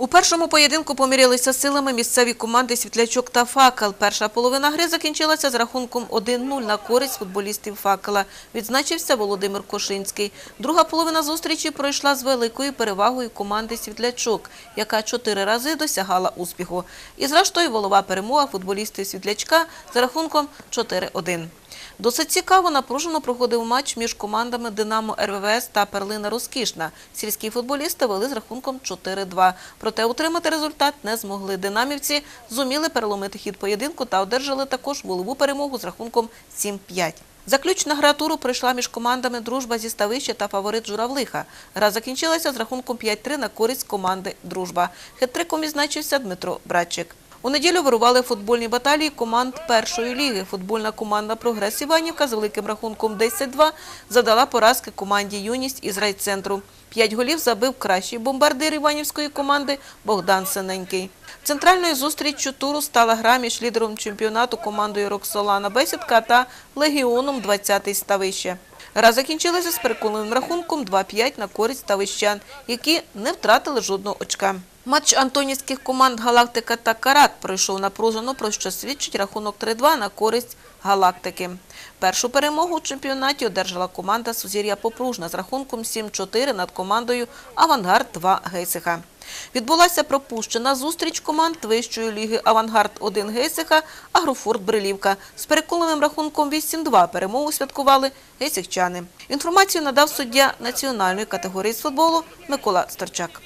У першому поєдинку помірялися силами місцеві команди «Світлячок» та «Факел». Перша половина гри закінчилася з рахунком 1-0 на користь футболістів «Факела». Відзначився Володимир Кошинський. Друга половина зустрічі пройшла з великою перевагою команди «Світлячок», яка чотири рази досягала успіху. І зрештою волова перемога футболістів «Світлячка» за рахунком 4-1. Досить цікаво напружено проходив матч між командами «Динамо РВВС» та «Перлина Розкішна». Сільські футболісти вели з рахунком 4-2. Проте утримати результат не змогли. Динамівці зуміли переломити хід поєдинку та одержали також волеву перемогу з рахунком 7-5. Заключна гра туру пройшла між командами «Дружба» зі Ставища та фаворит Журавлиха. Гра закінчилася з рахунком 5-3 на користь команди «Дружба». хитриком ізначився Дмитро Братчик. У неділю вирували футбольні баталії команд першої ліги. Футбольна команда «Прогрес» Іванівка з великим рахунком 10-2 задала поразки команді «Юність» із райцентру. П'ять голів забив кращий бомбардир іванівської команди Богдан Синенький. Центральною зустріччю туру стала гра між лідером чемпіонату командою «Роксолана Бесідка» та «Легіоном 20-й Ставище». Гра закінчилася з переконаним рахунком 2-5 на користь ставищан, які не втратили жодного очка. Матч антонівських команд «Галактика» та «Карат» пройшов напружено, про що свідчить рахунок 3-2 на користь «Галактики». Першу перемогу у чемпіонаті одержала команда «Сузір'я Попружна» з рахунком 7-4 над командою «Авангард-2» Гейсиха. Відбулася пропущена зустріч команд вищої ліги «Авангард-1» Гейсиха, «Агрофорт» Брилівка. З переконаним рахунком 8-2 перемогу святкували гейсихчани. Інформацію надав суддя національної категорії з футболу Микола Старчак.